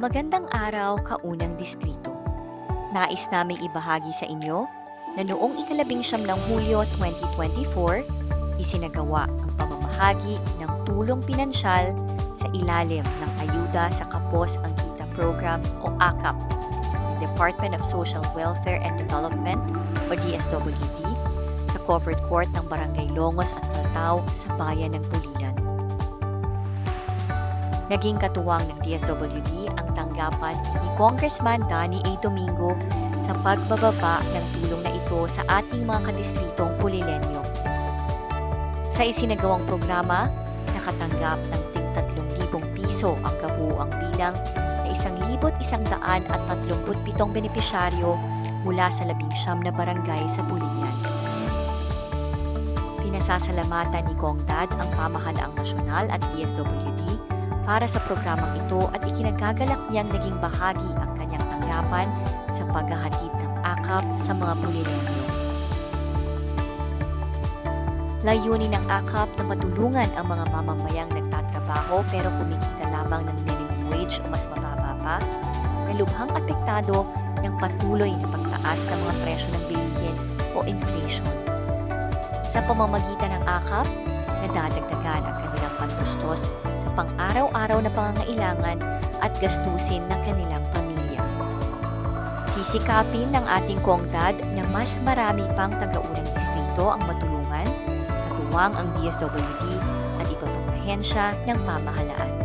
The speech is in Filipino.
Magandang araw, kaunang distrito. Nais naming ibahagi sa inyo na noong ikalabing siyam ng Hulyo 2024, isinagawa ang pamamahagi ng tulong pinansyal sa ilalim ng Ayuda sa Kapos ang Kita Program o AKAP ng Department of Social Welfare and Development o DSWD sa covered court ng Barangay Longos at Paltao sa bayan ng Pulilan. Naging katuwang ng DSWD ang tanggapan ni Congressman Danny A. Domingo sa pagbababa ng tulong na ito sa ating mga kadistritong Pulilenyo. Sa isinagawang programa, nakatanggap ng ting 3,000 piso ang kabuuang bilang na 1,137 benepisyaryo mula sa labing siyam na barangay sa Pulilan. Pinasasalamatan ni Kong Dad ang pamahalaang nasyonal at DSWD para sa programang ito at ikinagagalak niyang naging bahagi ang kanyang tanggapan sa paghahatid ng akap sa mga Pulilenyo. Layunin ng akap na matulungan ang mga mamamayang nagtatrabaho pero kumikita lamang ng minimum wage o mas mababa pa na apektado ng patuloy na pagtaas ng mga presyo ng bilihin o inflation. Sa pamamagitan ng akap, nadadagdagan ang kanilang pantustos sa pang-araw-araw na pangangailangan at gastusin ng kanilang pamilya. Sisikapin ng ating kongdad na mas marami pang taga-unang distrito ang matulungan, katuwang ang DSWD at iba pang ahensya ng pamahalaan.